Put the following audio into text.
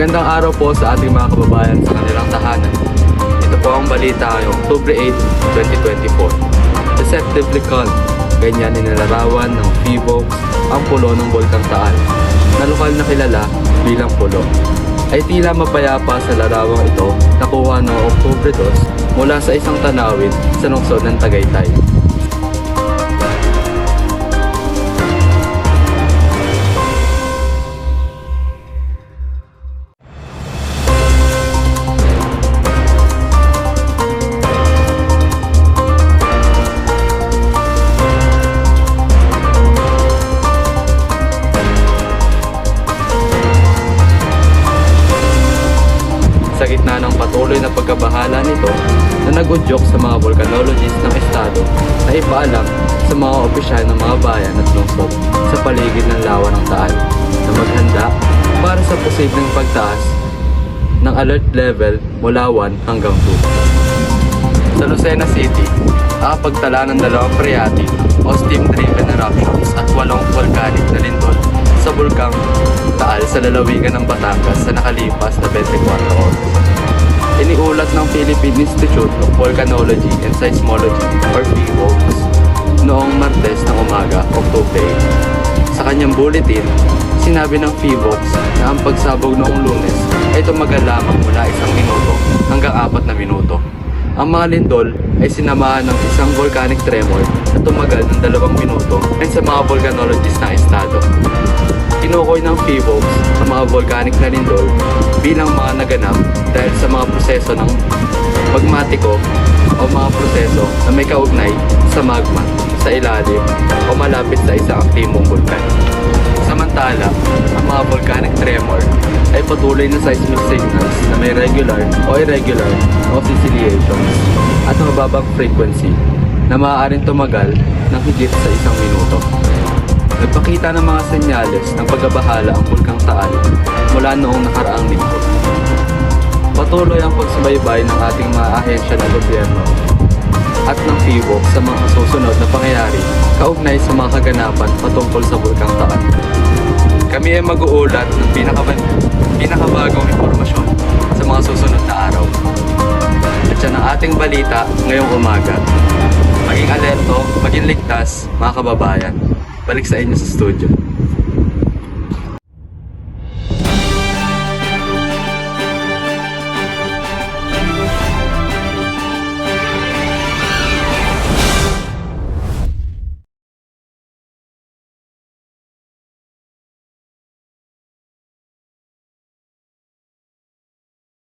Magandang araw po sa ating mga kababayan sa kanilang tahanan. Ito po ang balita ngayong October 8, 2024. Deceptively calm, ganyan inilarawan ng Phoebox ang pulo ng Bulkang Taal, na lokal na kilala bilang pulo. Ay tila mapayapa sa larawang ito nakuha noong October 2 mula sa isang tanawin sa lungsod ng Tagaytay. Patuloy na pagkabahala nito na nag-udyok sa mga volcanologists ng estado na ipaalam sa mga opisyal ng mga bayan at lungsod sa paligid ng lawa ng Taal na maghanda para sa posibleng pagtaas ng alert level mula 1 hanggang 2. Sa Lucena City, nakapagtala ng dalawang priyati o steam-driven eruptions at walong volcanic na lindol sa bulkang Taal sa lalawigan ng Batangas sa nakalipas na 24 oras. Iniulat ng Philippine Institute of Volcanology and Seismology or PHIVOLCS noong Martes ng umaga, October 8. Sa kanyang bulletin, sinabi ng PHIVOLCS na ang pagsabog noong lunes ay tumagal lamang mula isang minuto hanggang apat na minuto. Ang mga lindol ay sinamahan ng isang volcanic tremor na tumagal ng dalawang minuto ayon sa mga volcanologists ng estado. Tinukoy ng PHIVOLCS ang mga volcanic na lindol bilang mga naganap dahil sa mga proseso ng magmatiko o mga proseso na may kaugnay sa magma sa ilalim o malapit sa isang aktibong bulkan. Samantala, ang mga volcanic tremor ay patuloy na seismic signals na may regular o irregular oscillations at mababang frequency na maaaring tumagal ng higit sa isang minuto. Nagpakita ng mga senyales ng pagkabahala ang Bulkang Taal mula noong nakaraang linggo. Patuloy ang pagsubaybay ng ating mga ahensya ng gobyerno at ng FIBO sa mga susunod na pangyayari kaugnay sa mga kaganapan patungkol sa Bulkang Taal. Kami ay mag-uulat ng pinakaba- pinakabagong impormasyon sa mga susunod na araw. At yan ang ating balita ngayong umaga. Maging alerto, maging ligtas, mga kababayan. Balik sa inyo sa studio.